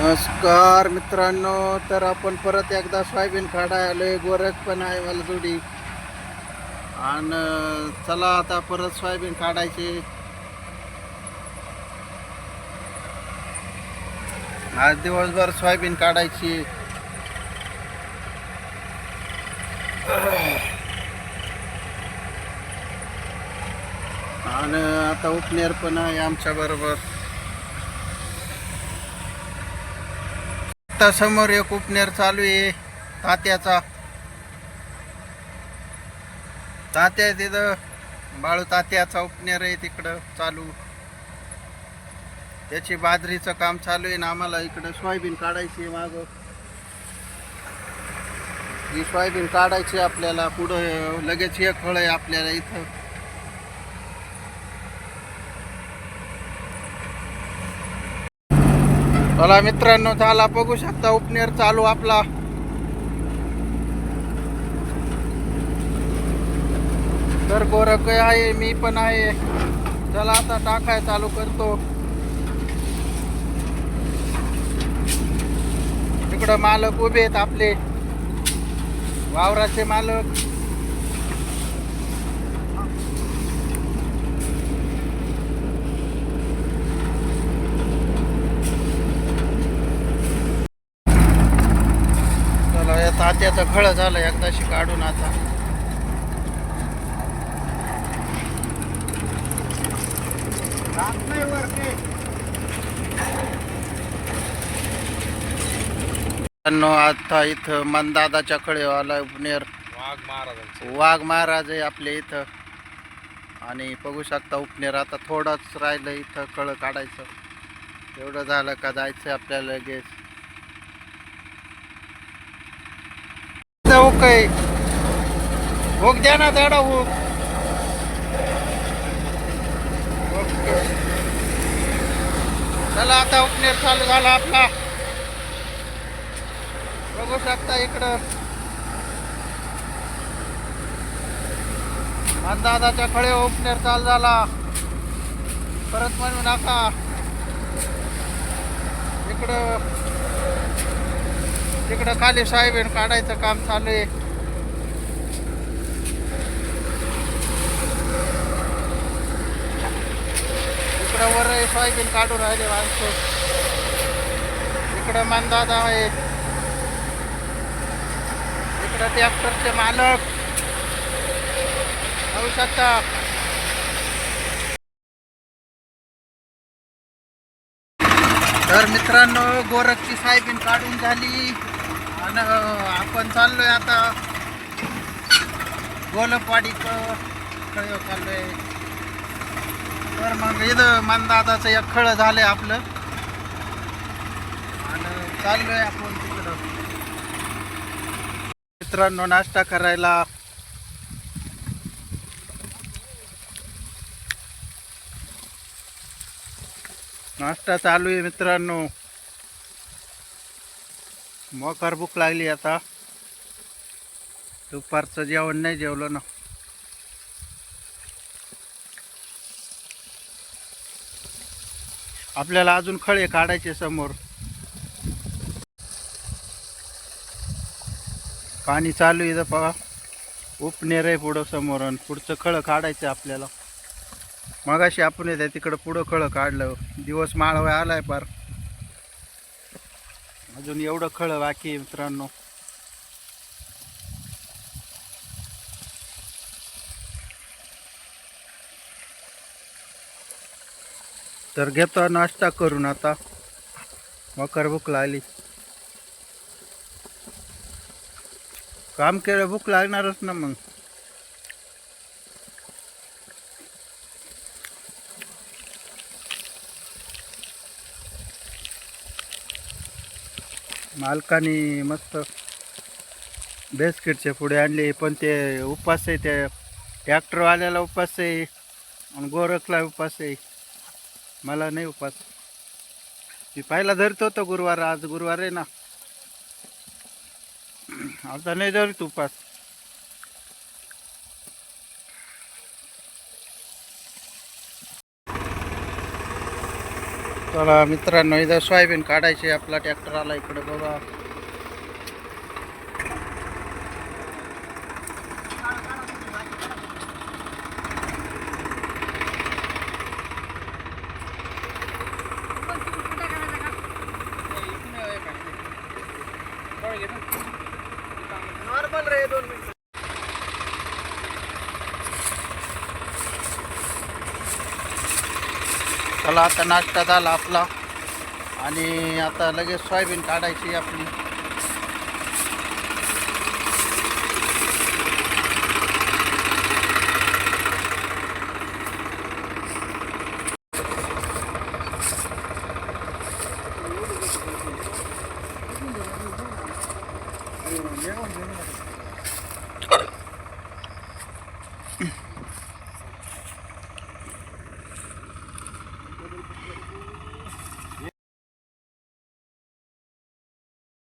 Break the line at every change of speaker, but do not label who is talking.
नमस्कार मित्रांनो तर आपण परत एकदा सोयाबीन काढाय आलोय गोरख पण आहे मला जोडी. आणि चला आता परत सोयाबीन काढायचे. आज दिवसभर सोयाबीन काढायची. आणि आता उपनेर पण आहे आमच्या बरोबर. आता समोर एक उपनेर चालू आहे. तात्याचा. तात्या तिथं. बाळू तात्याचा उपनेर आहे तिकडं चालू. त्याची बाजरीचं काम चालू आहे ना आम्हाला इकडं सोयाबीन काढायची आहे मागं. ही सोयाबीन काढायची आपल्याला. पुढं लगेच एक फळ आहे आपल्याला इथं. चला मित्रांनो झाला बघू शकता उपनेर चालू आपला. तर गोरख आहे मी पण आहे. चला आता टाकाय चालू करतो. तिकडं मालक उभे आहेत आपले. वावराचे मालक चला या तात्याचं खळ झालं एकदाशी काढून आता. आता इथं मनदादाच्या कडे आला उपनेर
वाघ महाराजांचे.
वाघ महाराज आहे आपल्या इथं. आणि बघू शकता उपनेर आता थोडंच राहिलं इथं कळ काढायचं. एवढं झालं का जायचं आपल्याला लगेच. काही. काय द्या ना दाडा हुक चला आता उपनेर चालू झाला आपला. बघू शकता इकडं. अंदाजाच्या खळे उपनेर चालू झाला. परत म्हणू नका. इकडं तिकडं खाली साहेब काढायचं काम चालू आहे. इकडं वर सोयाबीन काढून राहिले माणसं. इकडं मनदादा आहे इकडं ट्रॅक्टरचे मालक. पाहू शकता तर मित्रांनो गोरखची सायबीन काढून झाली. आणि आपण चाललोय आता गोलपवाडी खळ चाललोय. तर मग इथं मनदादाचं एक खळ झालंय आपलं. आणि चाललोय आपण तिकडं. मित्रांनो नाश्ता करायला. नाश्ता चालू आहे मित्रांनो. मोकार भूक लागली आता. दुपारचं जेवण नाही जेवलो ना. आपल्याला अजून खळे काढायचे समोर. पाणी चालू आहे इथं पहा. उपनेर आहे पुढं समोर आणि पुढचं खळं काढायचं आपल्याला. मगाशी आपण येते तिकडं पुढं खळं काढलं. दिवस माळवा आलाय पार अजून एवढं खळं बाकी आहे मित्रांनो. तर घेतो नाश्ता करून आता. मकर भूक लागली. काम केलं भूक लागणारच ना मग. मालकाने मस्त बेस्किटचे पुढे आणले पण ते उपास आहे त्या ट्रॅक्टरवाल्याला उपास आहे आणि गोरखला उपास आहे. मला नाही उपास. मी पहिला धरतो होतो गुरुवार आज गुरुवार आहे ना. आता नाही धरत उपास. चला मित्रांनो इथं सोयाबीन काढायचे आपला ट्रॅक्टर आला इकडे बघा. नॉर्मल रे दोन मिनिट. चला आता नाश्ता झाला आपला आणि आता लगेच सोयाबीन काढायची आपली Mm.